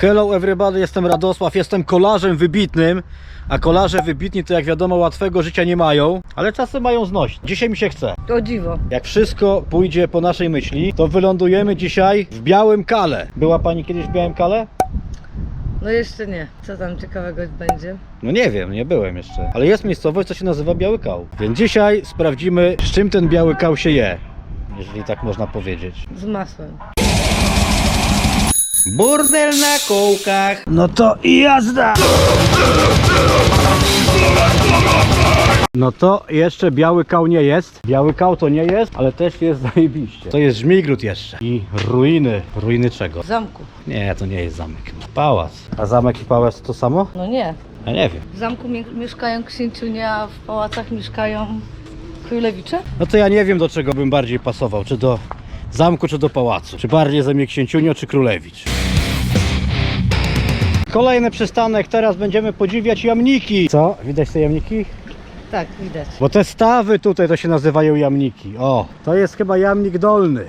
Hello everybody, jestem Radosław, jestem kolarzem wybitnym, a kolarze wybitni to jak wiadomo łatwego życia nie mają, ale czasem mają zność. Dzisiaj mi się chce. O dziwo. Jak wszystko pójdzie po naszej myśli, to wylądujemy dzisiaj w Białym Kale. Była Pani kiedyś w Białym Kale? No jeszcze nie. Co tam ciekawego będzie? No nie wiem, nie byłem jeszcze. Ale jest miejscowość, co się nazywa Biały Kał. Więc dzisiaj sprawdzimy, z czym ten Biały Kał się je. Jeżeli tak można powiedzieć. Z masłem. Burdel na kołkach. No to jazda! No to jeszcze biały kał nie jest. Biały kał to nie jest, ale też jest zajebiście. To jest żmigród jeszcze. I ruiny. Ruiny czego? W zamku. Nie, to nie jest zamek. Pałac. A zamek i pałac to samo? No nie. Ja nie wiem. W zamku mie- mieszkają księciunie, a w pałacach mieszkają królewicze? No to ja nie wiem do czego bym bardziej pasował. Czy do zamku, czy do pałacu. Czy bardziej zamiast księciunio, czy królewicz. Kolejny przystanek. Teraz będziemy podziwiać jamniki. Co? Widać te jamniki? Tak, widać. Bo te stawy tutaj to się nazywają jamniki. O, to jest chyba jamnik dolny.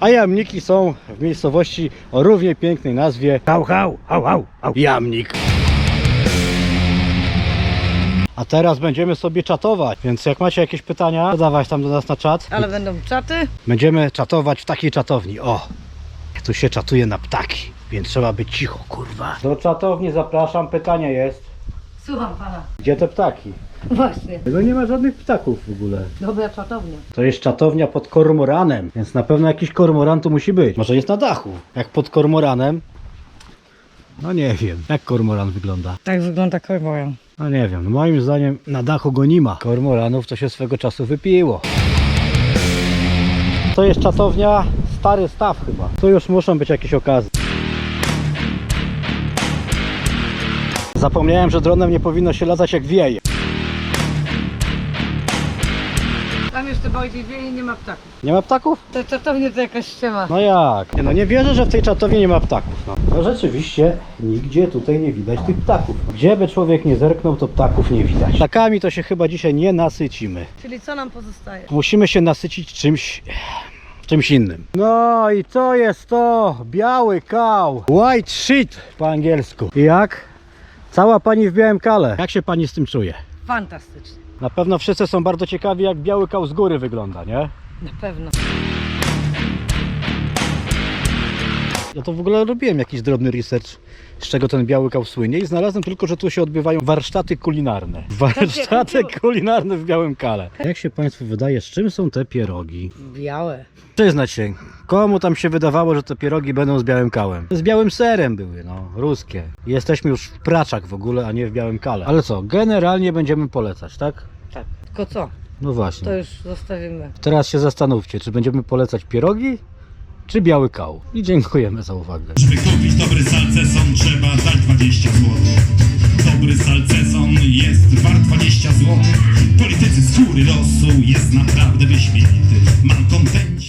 A jamniki są w miejscowości o równie pięknej nazwie Hał, hał, hał, hał, hał. Jamnik. A teraz będziemy sobie czatować, więc jak macie jakieś pytania, to dawać tam do nas na czat. Ale będą czaty? Będziemy czatować w takiej czatowni. O, tu się czatuje na ptaki, więc trzeba być cicho, kurwa. Do czatowni zapraszam, pytanie jest. Słucham pana. Gdzie te ptaki? Właśnie. Tego nie ma żadnych ptaków w ogóle. Dobra czatownia. To jest czatownia pod kormoranem, więc na pewno jakiś kormoran tu musi być. Może jest na dachu. Jak pod kormoranem? No nie wiem. Jak kormoran wygląda? Tak wygląda kormoran. No nie wiem. No moim zdaniem na dachu go nie ma. Kormoranów to się swego czasu wypiło. To jest czatownia Stary Staw chyba. Tu już muszą być jakieś okazje. Zapomniałem, że dronem nie powinno się latać jak wieje. Tam jeszcze bardziej wieje nie ma ptaków. Nie ma ptaków? Te czatownie to jakaś ściema. No jak? Nie, No nie wierzę, że w tej czatowni nie ma ptaków. No. no rzeczywiście, nigdzie tutaj nie widać tych ptaków. Gdzie by człowiek nie zerknął, to ptaków nie widać. Ptakami to się chyba dzisiaj nie nasycimy. Czyli co nam pozostaje? Musimy się nasycić czymś... czymś innym. No i to jest to, biały kał. White shit po angielsku. I jak? Cała pani w białym kale. Jak się pani z tym czuje? Fantastycznie. Na pewno wszyscy są bardzo ciekawi, jak biały kał z góry wygląda, nie? Na pewno. Ja to w ogóle robiłem jakiś drobny research, z czego ten biały kał słynie i znalazłem tylko, że tu się odbywają warsztaty kulinarne. Warsztaty kulinarne w Białym Kale. Jak się Państwu wydaje, z czym są te pierogi? Białe. Przyznać się, komu tam się wydawało, że te pierogi będą z białym kałem? Z białym serem były, no, ruskie. Jesteśmy już w praczach w ogóle, a nie w Białym Kale. Ale co, generalnie będziemy polecać, tak? Tak. Tylko co? No właśnie. To już zostawimy. Teraz się zastanówcie, czy będziemy polecać pierogi, czy biały kał. I dziękujemy za uwagę. Żeby kupić dobry salceson trzeba dać 20 zł. Dobry salceson jest wart 20 zł. Politycy skóry losu jest naprawdę wyśmienity. Mam kontenci.